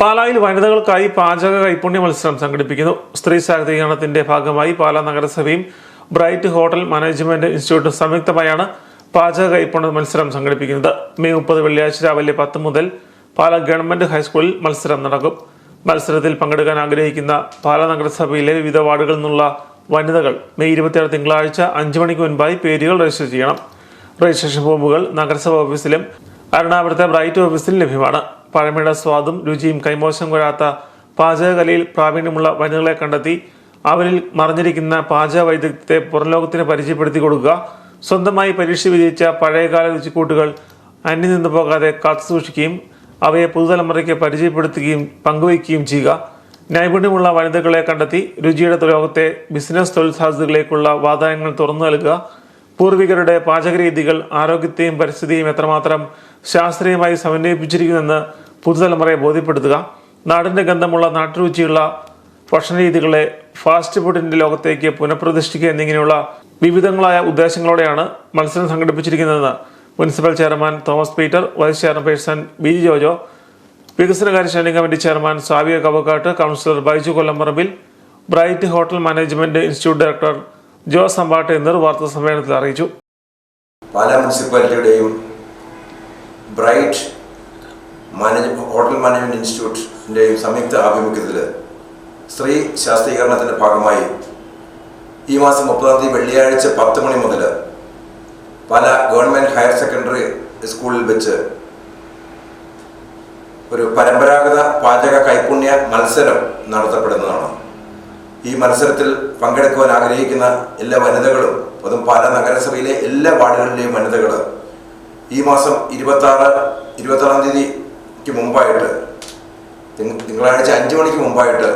പാലായിൽ വനിതകൾക്കായി പാചക കൈപ്പുണ്യ മത്സരം സംഘടിപ്പിക്കുന്നു. സ്ത്രീ ശാക്തീകരണത്തിന്റെ ഭാഗമായി പാലാ നഗരസഭയും ബ്രൈറ്റ് ഹോട്ടൽ മാനേജ്മെന്റ് ഇൻസ്റ്റിറ്റ്യൂട്ടും സംയുക്തമായാണ് പാചക കൈപ്പുണ്യ മത്സരം സംഘടിപ്പിക്കുന്നത്. മെയ് മുപ്പത് വെള്ളിയാഴ്ച രാവിലെ പത്ത് മുതൽ പാലാ ഗവൺമെന്റ് ഹൈസ്കൂളിൽ മത്സരം നടക്കും. മത്സരത്തിൽ പങ്കെടുക്കാൻ ആഗ്രഹിക്കുന്ന പാലാ നഗരസഭയിലെ വിവിധ വാർഡുകളിൽ നിന്നുള്ള വനിതകൾ മെയ് ഇരുപത്തിയാറ് തിങ്കളാഴ്ച അഞ്ച് മണിക്ക് മുൻപായി പേരുകൾ രജിസ്റ്റർ ചെയ്യണം. രജിസ്ട്രേഷൻ ഫോമുകൾ നഗരസഭ ഓഫീസിലും എറണാകുളത്തെ ബ്രൈറ്റ് ഓഫീസിലും ലഭ്യമാണ്. പഴമയുടെ സ്വാദും രുചിയും കൈമോശം കൊരാത്ത പാചകകലയിൽ പ്രാവീണ്യമുള്ള വനിതകളെ കണ്ടെത്തി അവരിൽ മറിഞ്ഞിരിക്കുന്ന പാചക വൈദഗ്ധ്യത്തെ പുറംലോകത്തിന് പരിചയപ്പെടുത്തി കൊടുക്കുക. സ്വന്തമായി പരീക്ഷ വിജയിച്ച പഴയകാല രുചിക്കൂട്ടുകൾ അന്യം നിന്നു പോകാതെ കാത്തുസൂക്ഷിക്കുകയും അവയെ പുതുതലമുറയ്ക്ക് പരിചയപ്പെടുത്തുകയും പങ്കുവയ്ക്കുകയും ചെയ്യുക. നൈപുണ്യമുള്ള വനിതകളെ കണ്ടെത്തി രുചിയുടെ ലോകത്തെ ബിസിനസ് തൊഴിൽ സാധ്യതകളിലേക്കുള്ള വാതായങ്ങൾ തുറന്നു നൽകുക. പൂർവികരുടെ പാചകരീതികൾ ആരോഗ്യത്തെയും പരിസ്ഥിതിയും എത്രമാത്രം ശാസ്ത്രീയമായി സമന്വയിപ്പിച്ചിരിക്കുന്നെന്ന് പുതുതലമുറയെ ബോധ്യപ്പെടുത്തുക. നാടിന്റെ ഗന്ധമുള്ള നാട്ടുരുചിയുള്ള ഭക്ഷണരീതികളെ ഫാസ്റ്റ് ഫുഡിന്റെ ലോകത്തേക്ക് പുനഃപ്രതിഷ്ഠിക്കുക എന്നിങ്ങനെയുള്ള വിവിധങ്ങളായ ഉദ്ദേശങ്ങളോടെയാണ് മത്സരം സംഘടിപ്പിച്ചിരിക്കുന്നതെന്ന് municipal chairman Thomas Peter vice chairperson B G Jojo വികസനകാര്യ standing committee chairman Saviya Kavakkattu councillor Baiju Kollamparambil Bright hotel management institute director Jose Ambattu എന്നിവർ വാർത്താ സമ്മേളനത്തിൽ അറിയിച്ചു. പാലാ മുനിസിപ്പാലിറ്റിയുടെയും ബ്രൈറ്റ് മാനേജ് ഹോട്ടൽ മാനേജ്മെന്റ് ഇൻസ്റ്റിറ്റ്യൂട്ടിന്റെയും സംയുക്ത ആഭിമുഖ്യത്തിൽ സ്ത്രീ ശാസ്ത്രീകരണത്തിന്റെ ഭാഗമായി ഈ മാസം മുപ്പതാം തീയതി വെള്ളിയാഴ്ച പത്ത് മണി മുതൽ പല ഗവൺമെന്റ് ഹയർ സെക്കൻഡറി സ്കൂളിൽ വെച്ച് ഒരു പരമ്പരാഗത പാചക കൈപുണ്യ മത്സരം നടത്തപ്പെടുന്നതാണ്. ഈ മത്സരത്തിൽ പങ്കെടുക്കുവാൻ ആഗ്രഹിക്കുന്ന എല്ലാ വനിതകളും അതും പാലാ നഗരസഭയിലെ എല്ലാ വാർഡുകളിലെയും വനിതകൾ ഈ മാസം ഇരുപത്തി ആറ് ഇരുപത്തി ആറാം തീയതിക്ക് മുമ്പായിട്ട് തിങ്കളാഴ്ച അഞ്ച് മണിക്ക് മുമ്പായിട്ട്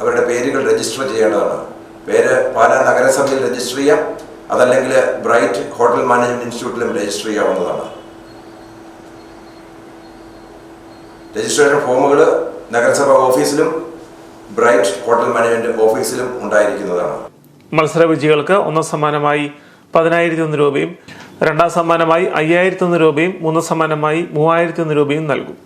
അവരുടെ പേരുകൾ രജിസ്റ്റർ ചെയ്യേണ്ടതാണ്. പേര് പാലാ നഗരസഭയിൽ രജിസ്റ്റർ ചെയ്യാം. അതല്ലെങ്കിൽ ബ്രൈറ്റ് ഹോട്ടൽ മാനേജ്മെന്റ് ഇൻസ്റ്റിറ്റ്യൂട്ടിലും രജിസ്റ്റർ ചെയ്യാവുന്നതാണ്. രജിസ്ട്രേഷൻ ഫോമുകൾ നഗരസഭാ ഓഫീസിലും ബ്രൈറ്റ് ഹോട്ടൽ മാനേജ്മെന്റ് ഓഫീസിലും ഉണ്ടായിരിക്കുന്നതാണ്. മത്സര വിജയികൾക്ക് ഒന്നാം സമ്മാനമായി പതിനായിരത്തി ഒന്ന് രൂപയും രണ്ടാം സമ്മാനമായി അയ്യായിരത്തി ഒന്ന് രൂപയും മൂന്നാം സമ്മാനമായി മൂവായിരത്തി ഒന്ന് രൂപയും നൽകും.